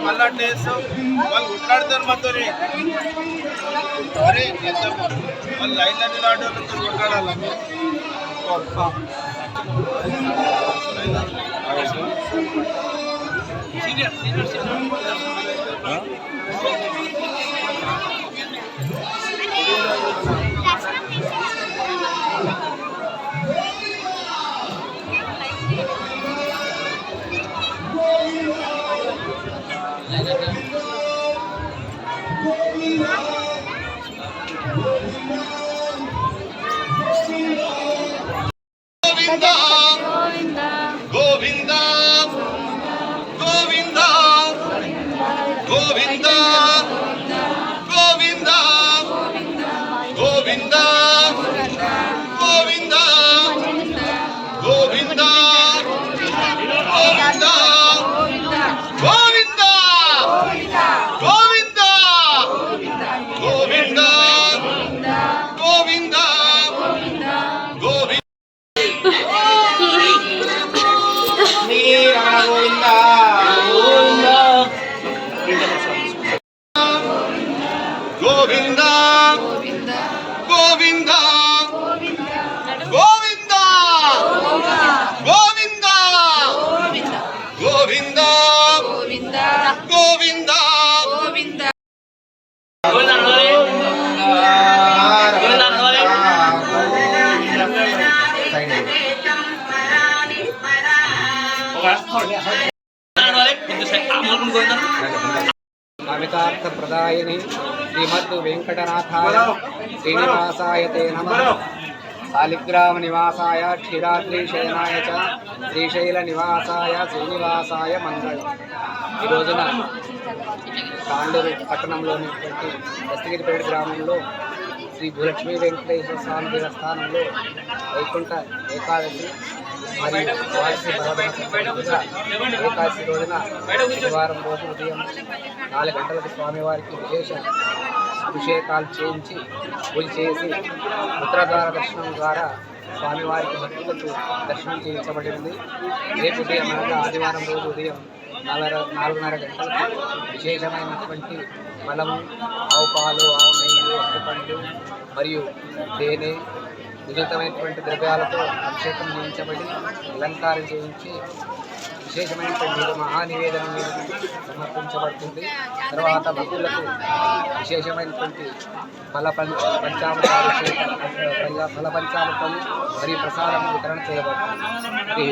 మళ్ళీ వాళ్ళు కొట్లాడుతారు మాతో అరే వాళ్ళు లైన్ అన్ని దాటి వాళ్ళతో కొట్లాడాలి గోవిందా! గోవింద గోవింద. గోవింద గోవింద గోవింద గోవింద. కవితార్థప్రదాయని శ్రీమద్ వెంకటనాథాయ శ్రీనివాసాయ తే నమ. శాలిగ్రామ నివాసాయ క్షీరాద్రి శయనాయ చ శ్రీశైల నివాసాయ శ్రీనివాసాయ మంగళం. ఈ రోజున తాండూరు పట్టణంలోని దస్తగిరిపేట గ్రామంలో శ్రీ భూలక్ష్మీ వెంకటేశ్వర స్వామి దేవస్థానంలో వైకుంఠ ఏకాదశి మరియు ద్వాదశి ఏకాదశి రోజున శనివారం రోజు ఉదయం నాలుగు గంటలకు స్వామివారికి విశేష అభిషేకాలు చేయించి పూజ చేసి ఉత్తరద్వార దర్శనం ద్వారా స్వామివారికి భక్తులకు దర్శనం చేయించబడింది. రేపు ఉదయం అనగా ఆదివారం రోజు ఉదయం నాలుగు నాలుగున్నర గంటలకు విశేషమైనటువంటి ఫలము ఆవు పాలు ఆవు నెయ్యి అరటిపండ్లు మరియు తేనె వినూతమైనటువంటి ద్రవ్యాలతో అభిషేకం చేయించబడి అలంకారం చేయించి విశేషమైనటువంటి మహానివేదన సమర్పించబడుతుంది. తర్వాత భక్తులకు విశేషమైనటువంటి ఫల పంచ పంచామృతాభిషేక ఫల పంచామృతం మరియు ప్రసాదం వితరణ చేయబడుతుంది.